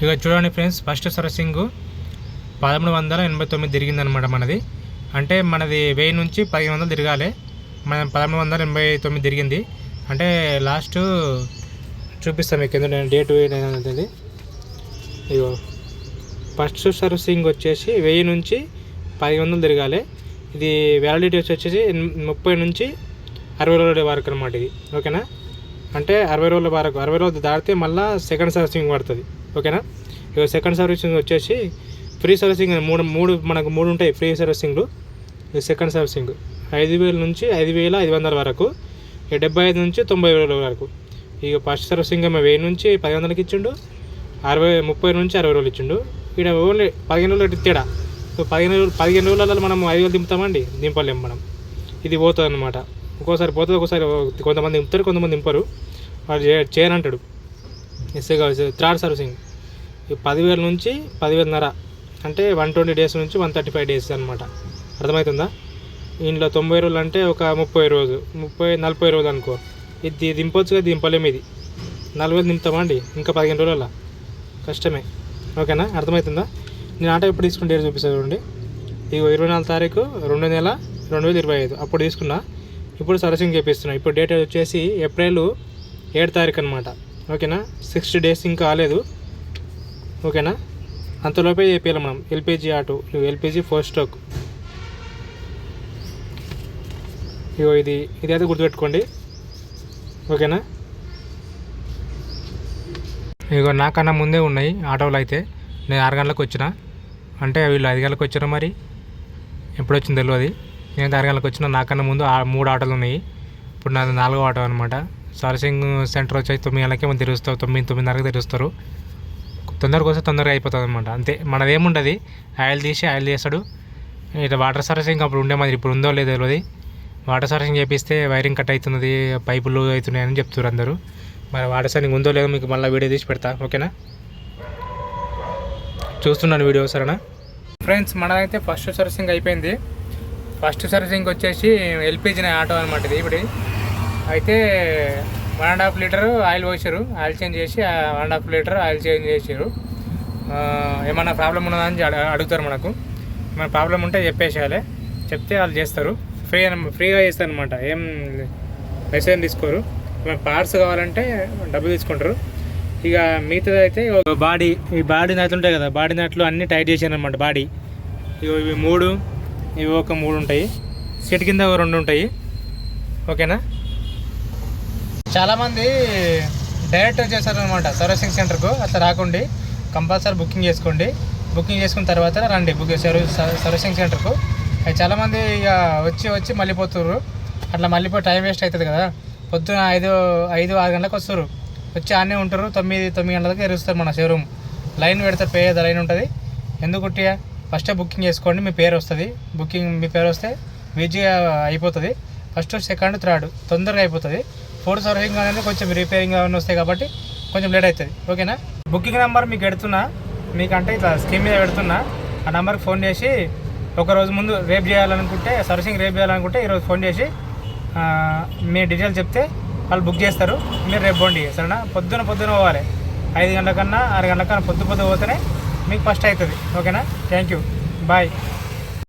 ఇక చూడండి friends first servicing పదమూడు వందల ఎనభై తొమ్మిది తిరిగిందనమాట మనది. అంటే మనది వెయ్యి నుంచి పదిహేను వందలు తిరగాలి. మనం పదమూడు వందల ఎనభై తొమ్మిది తిరిగింది. అంటే లాస్ట్ చూపిస్తాం మీకు ఎందుకంటే డేట్ అనేది. ఇగో ఫస్ట్ సర్వీసింగ్ వచ్చేసి వెయ్యి నుంచి పది వందలు తిరగాలి. ఇది వ్యాలిడిటీ వచ్చేసి ముప్పై నుంచి అరవై రోజుల వరకు అనమాట ఇది. ఓకేనా? అంటే అరవై రోజుల వరకు అరవై రోజులు దాటితే మళ్ళీ సెకండ్ సర్వీసింగ్ పడుతుంది. ఓకేనా? ఇక సెకండ్ సర్వీసింగ్ వచ్చేసి ఫ్రీ సర్వీసింగ్ మూడు మూడు మనకు మూడు ఉంటాయి ఫ్రీ సర్వీసింగ్లు ఇది సెకండ్ సర్వీసింగ్ ఐదు వేల నుంచి ఐదు వేల ఐదు వందల వరకు ఇక డెబ్బై ఐదు నుంచి తొంభై వేల వరకు. ఇక ఫస్ట్ సర్వీసింగ్ ఏమో వెయ్యి నుంచి పది వందలకి ఇచ్చిండు అరవై ముప్పై నుంచి అరవై రోజులు ఇచ్చిండు. ఇక్కడ ఓన్లీ పదిహేను రోజులు తేడా. సో పదిహేను రోజులు పదిహేను రోజులలో మనం ఐదు వేలు దింపుతామండి దింపలేము మనం. ఇది పోతుంది అనమాట ఒక్కోసారి పోతుంది ఒక్కోసారి కొంతమంది దింపుతారు కొంతమంది దింపరు. వాడు చే- చేయనంటాడు. ఎస్ఏగా థర్డ్ సర్వీసింగ్ పదివేల నుంచి పదివేలన్నర అంటే వన్ ట్వంటీ డేస్ నుంచి వన్ థర్టీ ఫైవ్ డేస్ అనమాట అర్థమవుతుందా ఇంట్లో తొంభై రోజులు అంటే ఒక ముప్పై రోజు ముప్పై నలభై రోజులు అనుకో. ఇది దింపొచ్చుగా దింపలేము ఇది. నలభై దింపుతామండి ఇంకా పదిహేను రోజుల కష్టమే. ఓకేనా? అర్థమవుతుందా నేను ఆటో ఎప్పుడు తీసుకుని డేట్ చూపిస్తాను చూడండి. ఇగో ఇరవై నాలుగు తారీఖు రెండు నెల రెండు వేల ఇరవై ఐదు. అప్పుడు తీసుకున్నా. ఇప్పుడు సర్వీసింగ్ చేపిస్తున్నా. ఇప్పుడు డేట్ వచ్చేసి ఏప్రిల్ ఏడు తారీఖు అనమాట ఓకేనా? సిక్స్టీ డేస్ ఇంకా కాలేదు ఓకేనా? అంతలోపే చేయాలి మనం. LPG auto LPG four stroke ఇగో ఇది ఇది అయితే గుర్తుపెట్టుకోండి. ఓకేనా? ఇగో నాకన్నా ముందే ఉన్నాయి ఆటోలు అయితే. నేను ఆరు గంటలకు వచ్చిన. అంటే వీళ్ళు ఐదు గంటలకు వచ్చారు మరి? ఎప్పుడు వచ్చింది తెలియదు నేను ఆరు గంటలకు వచ్చిన. నాకన్నా ముందు ఆ మూడు ఆటోలు ఉన్నాయి. ఇప్పుడు నాది నాలుగో ఆటో అనమాట సర్వీసింగ్ సెంటర్ వచ్చి తొమ్మిది గంటలకే మనం తెరుస్తారు. తొమ్మిది తొమ్మిదిన్నరకు తెరుస్తారు. తొందరగా వస్తే తొందరగా అయిపోతుంది అనమాట అంతే మనది ఏముండదు ఆయిల్ తీసి ఆయిల్ చేస్తాడు. ఇట్లా వాటర్ సర్వీసింగ్ అప్పుడు ఉండే మాది ఇప్పుడు ఉందో లేదో తెలియదు వాటర్ సర్వీసింగ్ చేపిస్తే వైరింగ్ కట్ అవుతున్నది పైపులు అవుతున్నాయని చెప్తున్నారు అందరూ. మరి వాటర్ సర్వీసింగ్ ఉందో లేదో మీకు మళ్ళీ వీడియో తీసి పెడతా ఓకేనా? చూస్తున్నాను వీడియో సరేనా? ఫ్రెండ్స్ మనదైతే ఫస్ట్ సర్వీసింగ్ అయిపోయింది. ఫస్ట్ సర్వీసింగ్ వచ్చేసి ఎల్పిజీ ఆటో అనమాట ఇది ఇప్పుడు. అయితే one and half litre oil పోసారు oil change చేసి one and half litre oil change చేసారు ఏమైనా ప్రాబ్లం ఉన్నదా అని అడుగుతారు మనకు. మన ప్రాబ్లం ఉంటే చెప్పేసేయాలి. చెప్తే వాళ్ళు చేస్తారు. ఫ్రీ ఫ్రీగా చేస్తారు అనమాట ఏం మెసేజ్ తీసుకోరు. ఏమైనా పార్ట్స్ కావాలంటే డబ్బులు తీసుకుంటారు. ఇక మిగతాది అయితే బాడీ ఈ బాడీ నట్లు ఉంటాయి కదా బాడీ నట్లు అన్నీ టైట్ చేశాను అనమాట బాడీ. ఇవి ఇవి మూడు ఇవి ఒక మూడు ఉంటాయి. సీట్ కింద ఒక రెండు ఉంటాయి. ఓకేనా? చాలామంది డైరెక్ట్ చేశారనమాట సర్వీసింగ్ సెంటర్కు. అట్లా రాకండి. కంపల్సరీ బుకింగ్ చేసుకోండి. బుకింగ్ చేసుకున్న తర్వాత రండి. బుక్ సర్వీస్ సర్వీసింగ్ సెంటర్కు. అవి చాలామంది ఇక వచ్చి వచ్చి మళ్ళీ పోతుర్రు. అట్లా మళ్ళీ పోయి టైం వేస్ట్ అవుతుంది కదా. పొద్దున ఐదు ఐదు ఆరు గంటలకు వస్తారు వచ్చి ఆనే ఉంటారు తొమ్మిది తొమ్మిది గంటలకు ఎరుస్తారు మన షోరూమ్. లైన్ పెడతారు పే లైన్ ఉంటుంది. ఎందుకు కుట్టియా? ఫస్టే బుకింగ్ చేసుకోండి. మీ పేరు వస్తుంది. బుకింగ్ మీ పేరు వస్తే వీజీగా అయిపోతుంది. ఫస్ట్ సెకండ్ థర్డ్ తొందరగా అయిపోతుంది. ఫోర్ సర్వీసింగ్ అనేది కొంచెం రిపేరింగ్ అవన్నీ వస్తాయి కాబట్టి కొంచెం లేట్ అవుతుంది. ఓకేనా? బుకింగ్ నెంబర్ మీకు పెడుతున్నా. మీకంటే ఇట్లా స్కీమ్ మీద పెడుతున్నా. ఆ నెంబర్కి ఫోన్ చేసి ఒక రోజు ముందు రేపు చేయాలనుకుంటే సర్వీసింగ్ రేపు చేయాలనుకుంటే ఈరోజు ఫోన్ చేసి మీ డీటెయిల్స్ చెప్తే వాళ్ళు బుక్ చేస్తారు. మీరు రేపు పోండి సరేనా? పొద్దున పొద్దున పోవాలి. ఐదు గంటల కన్నా ఆరు గంటల కన్నా పొద్దు పొద్దు పోతేనే మీకు ఫస్ట్ అవుతుంది. ఓకేనా? Thank you bye